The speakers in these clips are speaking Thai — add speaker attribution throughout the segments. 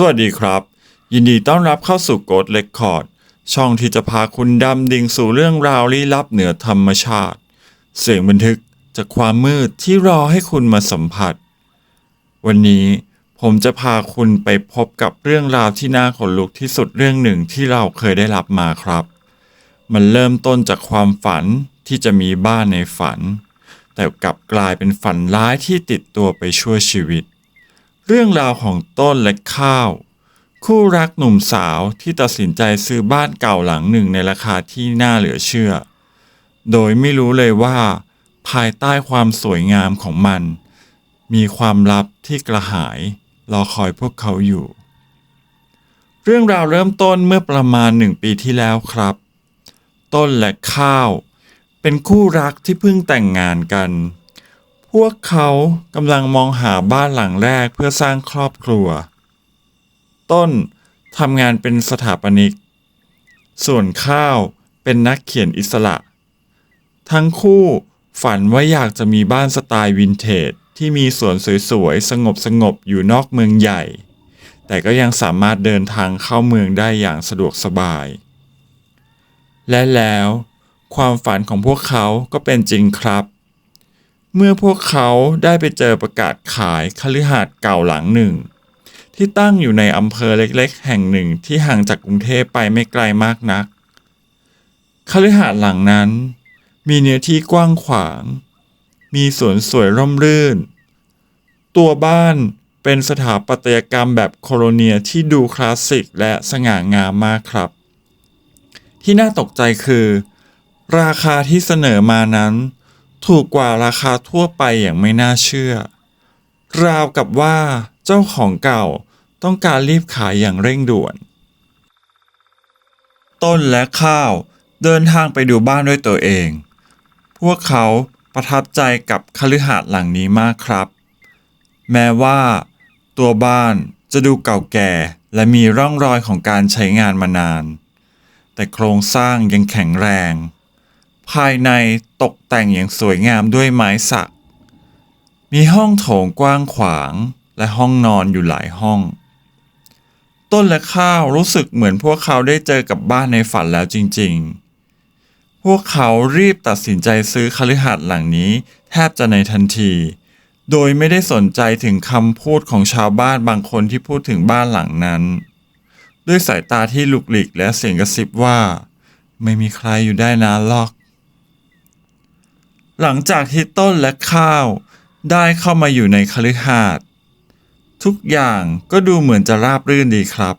Speaker 1: สวัสดีครับ ยินดีต้อนรับเข้าสู่โกดเลคคอร์ดช่องที่จะพาคุณดำดิ่งสู่เรื่องราวลี้ลับเหนือธรรมชาติ เสียงบันทึกจากความมืดที่รอให้คุณมาสัมผัส วันนี้ผมจะพาคุณไปพบกับเรื่องราวที่น่าขนลุกที่สุดเรื่องหนึ่งที่เราเคยได้รับมาครับ มันเริ่มต้นจากความฝันที่จะมีบ้านในฝัน แต่กลับกลายเป็นฝันร้ายที่ติดตัวไปชั่วชีวิต เรื่องราวของต้นและข้าว คู่รักหนุ่มสาวที่ตัดสินใจซื้อบ้านเก่าหลังหนึ่งในราคาที่น่าเหลือเชื่อ โดยไม่รู้เลยว่า ภายใต้ความสวยงามของมัน มีความลับที่กระหายรอคอยพวกเขาอยู่ เรื่องราวเริ่มต้นเมื่อประมาณหนึ่งปีที่แล้วครับ ต้นและข้าว เป็นคู่รักที่เพิ่งแต่งงานกัน พวกเขากำลังมองหาบ้านหลังแรกเพื่อสร้างครอบครัว ต้นทำงานเป็นสถาปนิก ส่วนข้าวเป็นนักเขียนอิสระ ทั้งคู่ฝันว่าอยากจะมีบ้านสไตล์วินเทจที่มีสวนสวยๆ สงบๆอยู่นอกเมืองใหญ่ แต่ก็ยังสามารถเดินทางเข้าเมืองได้อย่างสะดวกสบาย และแล้ว ความฝันของพวกเขาก็เป็นจริงครับ เมื่อพวกเขาได้ไปเจอประกาศขายคฤหาสน์เก่าหลังหนึ่ง ที่ตั้งอยู่ในอำเภอเล็กๆ แห่งหนึ่งที่ห่างจากกรุงเทพไปไม่ไกลมากนักคฤหาสน์หลังนั้น มีเนื้อที่กว้างขวาง มีสวนสวยร่มรื่น ตัวบ้านเป็นสถาปัตยกรรมแบบโคโลเนียที่ดูคลาสสิกและสง่างามมากครับ ที่น่าตกใจคือ ราคาที่เสนอมานั้น ถูกกว่าราคาทั่วไปอย่างไม่น่าเชื่อ ราวกับว่าเจ้าของเก่าต้องการรีบขายอย่างเร่งด่วน ต้นและข้าวเดินทางไปดูบ้านด้วยตัวเอง พวกเขาประทับใจกับคฤหาสน์หลังนี้มากครับ แม้ว่า ตัวบ้านจะดูเก่าแก่และมีร่องรอยของการใช้งานมานาน แต่โครงสร้างยังแข็งแรง ภายในตกแต่งอย่างสวยงามด้วยไม้สัก มีห้องโถงกว้างขวางและห้องนอนอยู่หลายห้อง ต้นและข้าวรู้สึกเหมือนพวกเขาได้เจอกับบ้านในฝันแล้วจริง ๆ พวกเขารีบตัดสินใจซื้อคฤหาสน์หลังนี้แทบจะในทันที โดยไม่ได้สนใจถึงคำพูดของชาวบ้านบางคนที่พูดถึงบ้านหลังนั้น ด้วยสายตาที่ลุกหลิกและเสียงกระซิบว่า ไม่มีใครอยู่ได้นานหรอก หลังจากที่ต้นและข้าวได้เข้ามาอยู่ในคฤหาสน์ทุกอย่างก็ดูเหมือนจะราบรื่นดีครับ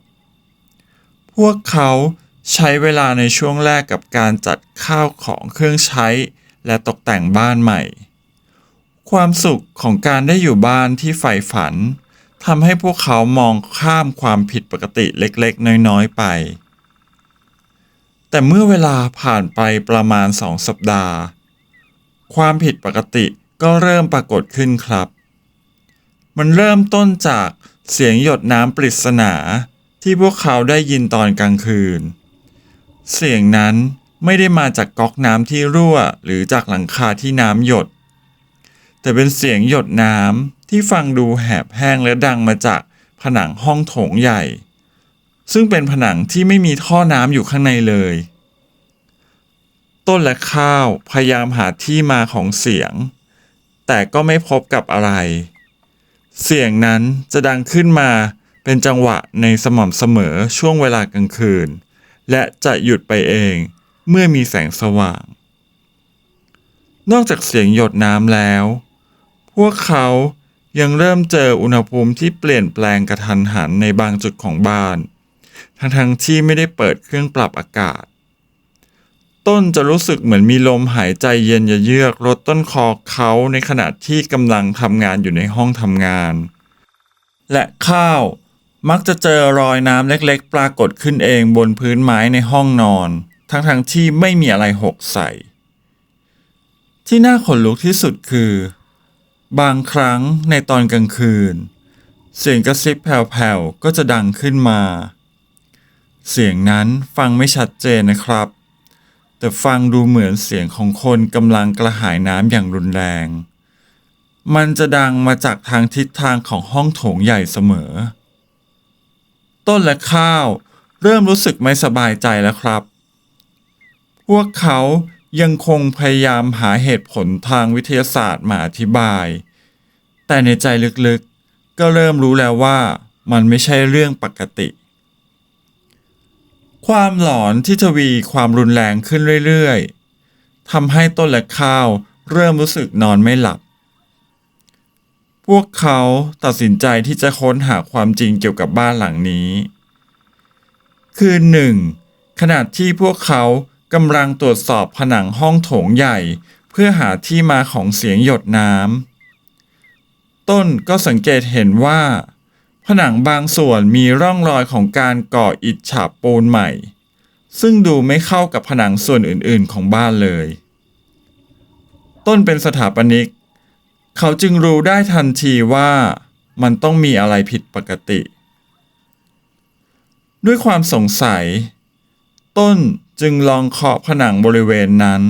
Speaker 1: พวกเขาใช้เวลาในช่วงแรกกับการจัดข้าวของเครื่องใช้และตกแต่งบ้านใหม่ ความสุขของการได้อยู่บ้านที่ใฝ่ฝันทำให้พวกเขามองข้ามความผิดปกติเล็กๆ น้อยๆไป แต่เมื่อเวลาผ่านไปประมาณสองสัปดาห์ ความผิดปกติก็เริ่มปรากฏขึ้นครับ มันเริ่มต้นจากเสียงหยดน้ำปริศนาที่พวกเขาได้ยินตอนกลางคืน เสียงนั้นไม่ได้มาจากก๊อกน้ำที่รั่วหรือจากหลังคาที่น้ำหยด แต่เป็นเสียงหยดน้ำที่ฟังดูแหบแห้งและดังมาจากผนังห้องโถงใหญ่ ซึ่งเป็นผนังที่ไม่มีท่อน้ำอยู่ข้างในเลย ต้นและข้าวพยายามหาที่มาของเสียง แต่ก็ไม่พบกับอะไร เสียงนั้นจะดังขึ้นมาเป็นจังหวะในสม่ำเสมอช่วงเวลากลางคืน และจะหยุดไปเองเมื่อมีแสงสว่าง นอกจากเสียงหยดน้ำแล้ว พวกเขายังเริ่มเจออุณหภูมิที่เปลี่ยนแปลงกระทันหันในบางจุดของบ้าน ทั้งๆที่ไม่ได้เปิดเครื่องปรับอากาศ ต้นจะรู้สึกเหมือนมีลมหายใจเย็นเยือกรดต้นคอเขาในขณะที่กำลังทำงานอยู่ในห้องทำงาน และข้าวมักจะเจอรอยน้ำเล็กๆ ปรากฏขึ้นเองบนพื้นไม้ในห้องนอน ทั้งๆที่ไม่มีอะไรหกใส่ ที่น่าขนลุกที่สุดคือ บางครั้งในตอนกลางคืน เสียงกระซิบแผ่วๆ ก็จะดังขึ้นมา เสียงนั้นฟังไม่ชัดเจนนะครับ แต่ฟังดูเหมือนเสียงของคนกำลังกระหายน้ำอย่างรุนแรง มันจะดังมาจากทางทิศทางของห้องโถงใหญ่เสมอ ต้นและข้าว เริ่มรู้สึกไม่สบายใจแล้วครับ พวกเขายังคงพยายามหาเหตุผลทางวิทยาศาสตร์มาอธิบาย แต่ในใจลึกๆ ก็เริ่มรู้แล้วว่ามันไม่ใช่เรื่องปกติ ความหลอนที่ทวีความรุนแรงขึ้นเรื่อยๆทำให้ต้นและข้าวเริ่มรู้สึกนอนไม่หลับ พวกเขาตัดสินใจที่จะค้นหาความจริงเกี่ยวกับบ้านหลังนี้ คืนหนึ่งขณะที่พวกเขากำลังตรวจสอบผนังห้องโถงใหญ่ เพื่อหาที่มาของเสียงหยดน้ำต้นก็สังเกตเห็นว่า ผนังบางส่วนมีร่องรอยของการก่ออิฐฉาบปูนใหม่ ซึ่งดูไม่เข้ากับผนังส่วนอื่นๆของบ้านเลย ต้นเป็นสถาปนิก เขาจึงรู้ได้ทันทีว่ามันต้องมีอะไรผิดปกติ ด้วยความสงสัย ต้นจึงลองเคาะผนังบริเวณนั้น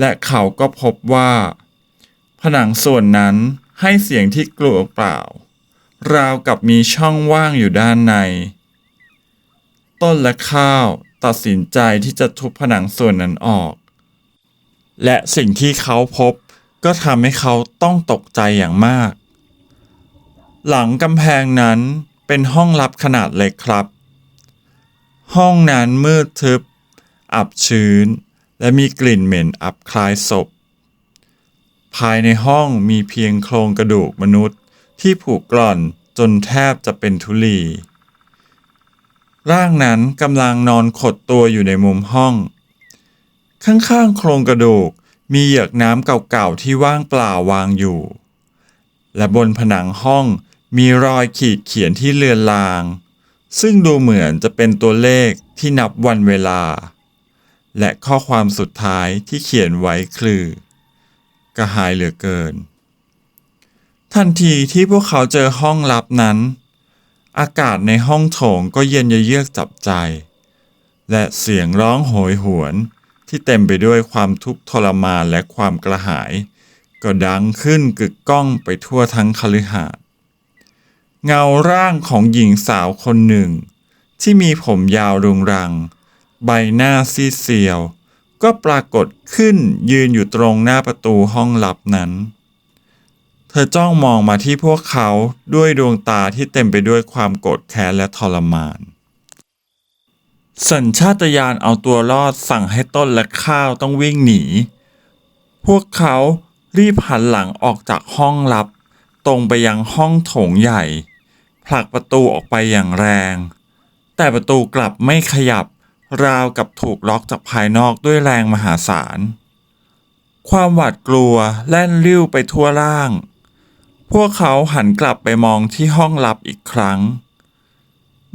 Speaker 1: และเขาก็พบว่า ผนังส่วนนั้นให้เสียงที่กลัวเปล่า ราวกับมีช่องว่างอยู่ด้านใน ต้นและข้าวตัดสินใจที่จะทุบผนังส่วนนั้นออก และสิ่งที่เขาพบก็ทำให้เขาต้องตกใจอย่างมาก หลังกำแพงนั้นเป็นห้องลับขนาดเล็กครับ ห้องนั้นมืดทึบ อับชื้น และมีกลิ่นเหม็นอับคล้ายศพ ภายในห้องมีเพียงโครงกระดูกมนุษย์ ที่ผูกกร่อนจนแทบจะเป็นทุลี ร่างนั้นกำลังนอนขดตัวอยู่ในมุมห้อง ข้างๆโครงกระดูกมีเหยือกน้ำเก่าๆที่ว่างเปล่าวางอยู่ และบนผนังห้องมีรอยขีดเขียนที่เลือนลาง ซึ่งดูเหมือนจะเป็นตัวเลขที่นับวันเวลา และข้อความสุดท้ายที่เขียนไว้คือ กระหายเหลือเกิน ทันทีที่พวกเขาเจอห้องลับนั้น อากาศในห้องโถงก็เย็นเยือกจับใจ และเสียงร้องโหยหวนที่เต็มไปด้วยความทุกข์ทรมานและความกระหาย ก็ดังขึ้นกึกก้องไปทั่วทั้งคฤหาสน์เงาร่างของหญิงสาวคนหนึ่ง ที่มีผมยาวรุงรัง ใบหน้าซีเซียว ก็ปรากฏขึ้นยืนอยู่ตรงหน้าประตูห้องลับนั้น ธอจ้องมองมาที่พวกเขาด้วยดวงตาที่เต็มไปด้วยความโกรธแค้นและทรมาน สัญชาตญาณเอาตัวรอดสั่งให้ต้นและข้าวต้องวิ่งหนี พวกเขารีบหันหลังออกจากห้องลับ ตรงไปยังห้องโถงใหญ่ ผลักประตูออกไปอย่างแรง แต่ประตูกลับไม่ขยับ ราวกับถูกล็อกจากภายนอกด้วยแรงมหาศาล ความหวาดกลัวแล่นลิ้วไปทั่วร่าง พวกเขาหันกลับไปมองที่ห้องลับอีกครั้ง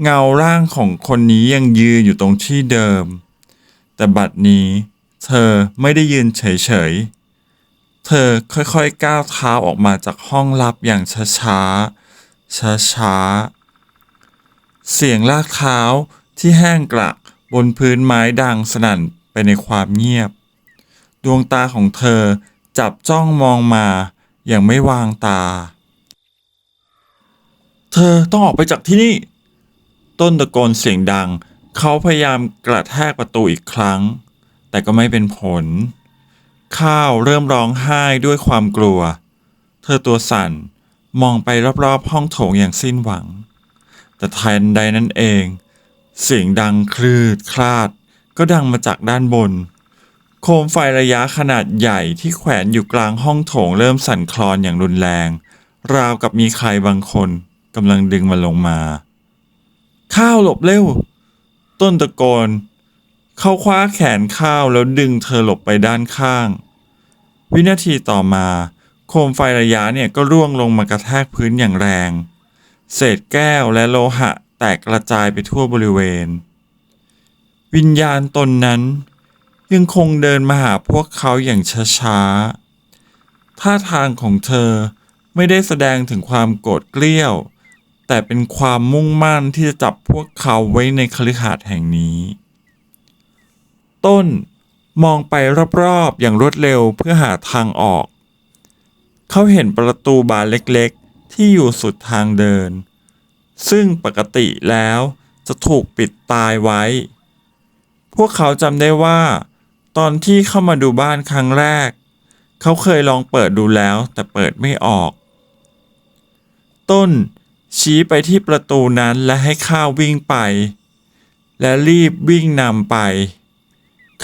Speaker 1: เงาร่างของคนนี้ยังยืนอยู่ตรงที่เดิม แต่บัดนี้เธอไม่ได้ยืนเฉยๆ เธอค่อยๆก้าวเท้าออกมาจากห้องลับอย่างช้าๆ ช้าๆ เสียงลากเท้าที่แห้งกรักบนพื้นไม้ดังสนั่นไปในความเงียบ ดวงตาของเธอจับจ้องมองมา อย่างไม่วางตา เธอต้องออกไปจากที่นี่ ต้นตะโกนเสียงดัง เขาพยายามกระแทกประตูอีกครั้ง แต่ก็ไม่เป็นผล ข้าวเริ่มร้องไห้ด้วยความกลัว เธอตัวสั่นมองไปรอบๆห้องโถงอย่างสิ้นหวัง แต่ทันใดนั้นเอง เสียงดังคลืดคลาด ก็ดังมาจากด้านบน โคมไฟระยะขนาดใหญ่ที่แขวนอยู่กลางห้องโถงเริ่มสั่นคลอนอย่างรุนแรง ราวกับมีใครบางคนกำลังดึงมันลงมา ข้าวหลบเร็ว ต้นตะโกน เขาคว้าแขนข้าวแล้วดึงเธอหลบไปด้านข้าง วินาทีต่อมา โคมไฟระยะเนี่ยก็ร่วงลงมากระแทกพื้นอย่างแรง เศษแก้วและโลหะแตกกระจายไปทั่วบริเวณ วิญญาณตนนั้น ยังคงเดินมาหาพวกเขาอย่างช้าๆ ท่าทางของเธอไม่ได้แสดงถึงความโกรธเกลี้ยว แต่เป็นความมุ่งมั่นที่จะจับพวกเขาไว้ในคฤหาสน์แห่งนี้ ต้นมองไปรอบๆ อย่างรวดเร็วเพื่อหาทางออก เขาเห็นประตูบานเล็กๆ ที่อยู่สุดทางเดิน ซึ่งปกติแล้วจะถูกปิดตายไว้ พวกเขาจำได้ว่า ตอนที่เข้ามาดูบ้านครั้งแรก เขาเคยลองเปิดดูแล้วแต่เปิดไม่ออก ต้นชี้ไปที่ประตูนั้นและให้ข้าววิ่งไป และรีบวิ่งนำไป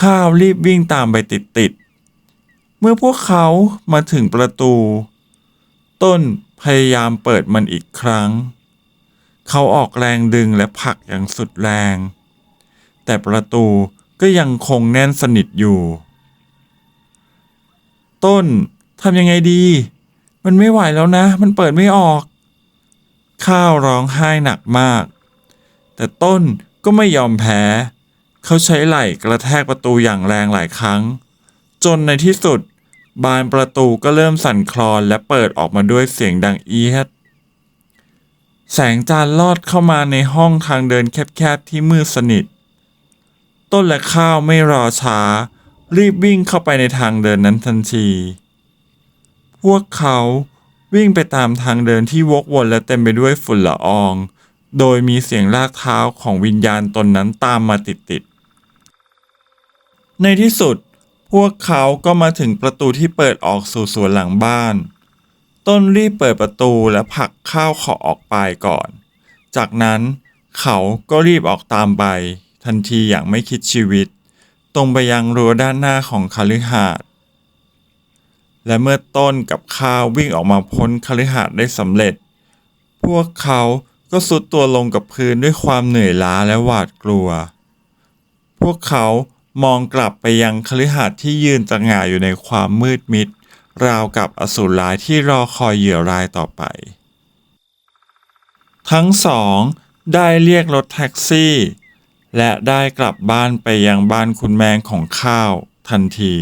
Speaker 1: ข้าวรีบวิ่งตามไปติดๆ เมื่อพวกเขามาถึงประตู ต้นพยายามเปิดมันอีกครั้ง เขาออกแรงดึงและผลักอย่างสุดแรง แต่ประตู ก็ยังคงแน่นสนิทอยู่ ต้นทำยังไงดี มันไม่ไหวแล้วนะ มันเปิดไม่ออก ข้าวร้องไห้หนักมาก แต่ต้นก็ไม่ยอมแพ้ เขาใช้ไหล่กระแทกประตูอย่างแรงหลายครั้ง จนในที่สุด บานประตูก็เริ่มสั่นคลอนและเปิดออกมาด้วยเสียงดังเอียดแสงจานลอดเข้ามาในห้องทางเดินแคบๆที่มืดสนิท ต้นและข้าวไม่รอช้า รีบวิ่งเข้าไปในทางเดินนั้นทันที พวกเขาวิ่งไปตามทางเดินที่วกวนและเต็มไปด้วยฝุ่นละออง โดยมีเสียงลากเท้าของวิญญาณตนนั้นตามมาติดๆ ในที่สุดพวกเขาก็มาถึงประตูที่เปิดออกสู่สวนหลังบ้าน ต้นรีบเปิดประตูและผลักข้าวขอออกไปก่อน จากนั้นเขาก็รีบออกตามไป ทันทีอย่างไม่คิดชีวิต ตรงไปยังรั้วด้านหน้าของคฤหาสน์และเมื่อต้นกับข้าววิ่งออกมาพ้นคฤหาสน์ได้สำเร็จ พวกเขาก็สุดตัวลงกับพื้นด้วยความเหนื่อยล้าและหวาดกลัว พวกเขามองกลับไปยังคฤหาสน์ที่ยืนตระหง่าอยู่ในความมืดมิด ราวกับอสูรร้ายที่รอคอยเหยื่อรายต่อไป ทั้งสองได้เรียกรถแท็กซี่ และได้กลับบ้านไปยังบ้านคุณแมงของข้าวทันที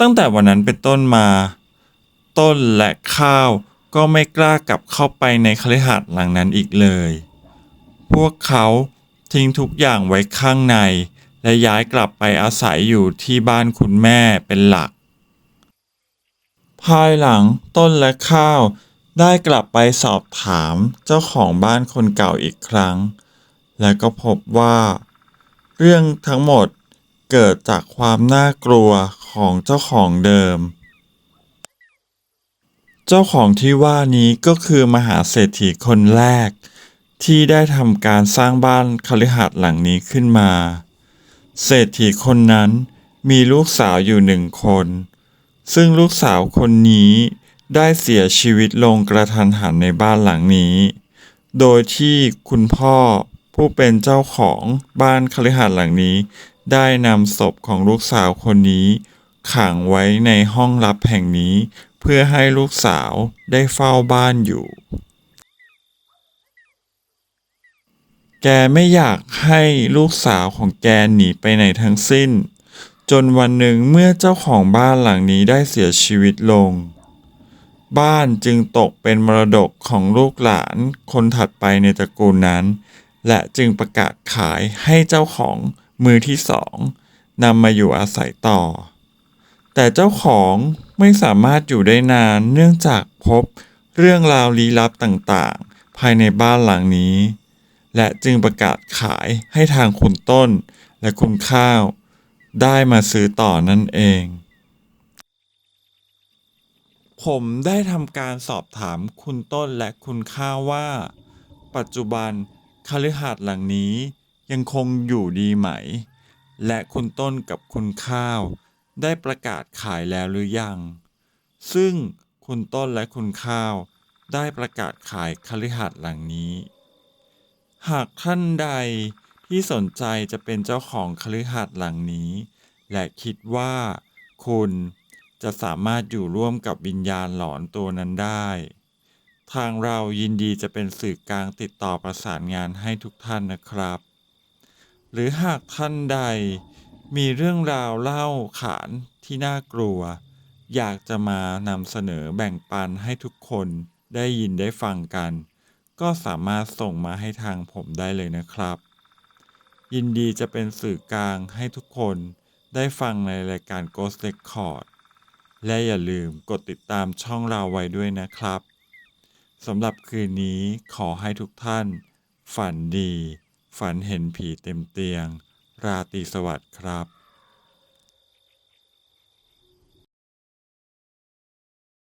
Speaker 1: ตั้งแต่วันนั้นเป็นต้นมา ต้นและข้าวก็ไม่กล้ากลับเข้าไปในคฤหาสน์หลังนั้นอีกเลย พวกเขาทิ้งทุกอย่างไว้ข้างใน และย้ายกลับไปอาศัยอยู่ที่บ้านคุณแม่เป็นหลัก ภายหลังต้นและข้าวได้กลับไปสอบถามเจ้าของบ้านคนเก่าอีกครั้ง และก็พบว่า เรื่องทั้งหมดเกิดจากความน่ากลัวของเจ้าของเดิม เจ้าของที่ว่านี้ก็คือมหาเศรษฐีคนแรก ที่ได้ทำการสร้างบ้านคฤหาสน์หลังนี้ขึ้นมา เศรษฐีคนนั้นมีลูกสาวอยู่หนึ่งคน ซึ่งลูกสาวคนนี้ได้เสียชีวิตลงกระทันหันในบ้านหลังนี้ โดยที่คุณพ่อ ผู้เป็นเจ้าของบ้านคฤหาสน์หลังนี้ ได้นำศพของลูกสาวคนนี้ ขังไว้ในห้องลับแห่งนี้ เพื่อให้ลูกสาวได้เฝ้าบ้านอยู่ แกไม่อยากให้ลูกสาวของแกหนีไปไหนทั้งสิ้น จนวันหนึ่งเมื่อเจ้าของบ้านหลังนี้ได้เสียชีวิตลงบ้านจึงตกเป็นมรดกของลูกหลานคนถัดไปในตระกูลนั้น และจึงประกาศขายให้เจ้าของมือที่สองนำมาอยู่อาศัยต่อ แต่เจ้าของไม่สามารถอยู่ได้นานเนื่องจากพบเรื่องราวลี้ลับต่างๆ ภายในบ้านหลังนี้ และจึงประกาศขายให้ทางคุณต้นและคุณข้าว ได้มาซื้อต่อนั่นเอง ผมได้ทำการสอบถามคุณต้นและคุณข้าวว่า ปัจจุบัน คฤหาสน์หลังนี้ยังคงอยู่ดีไหม และคุณต้นกับคุณข้าว ได้ประกาศขายแล้วหรือยัง ซึ่งคุณต้นและคุณข้าว ได้ประกาศขายคฤหาสน์หลังนี้ หากท่านใดที่สนใจจะเป็นเจ้าของคฤหาสน์หลังนี้ และคิดว่าคุณจะสามารถอยู่ร่วมกับวิญญาณหลอนตัวนั้นได้ ทางเรายินดีจะเป็นสื่อกลางติดต่อประสานงานให้ทุกท่านนะครับ หรือหากท่านใดมีเรื่องราวเล่าขานที่น่ากลัว อยากจะมานำเสนอแบ่งปันให้ทุกคนได้ยินได้ฟังกัน ก็สามารถส่งมาให้ทางผมได้เลยนะครับ ยินดีจะเป็นสื่อกลางให้ทุกคนได้ฟังในรายการ Ghost Record และอย่าลืมกดติดตามช่องเราไว้ด้วยนะครับ สำหรับคืนนี้ขอให้ทุกท่าน ฝันดี ฝันเห็นผีเต็มเตียง ราตรีสวัสดิ์ครับ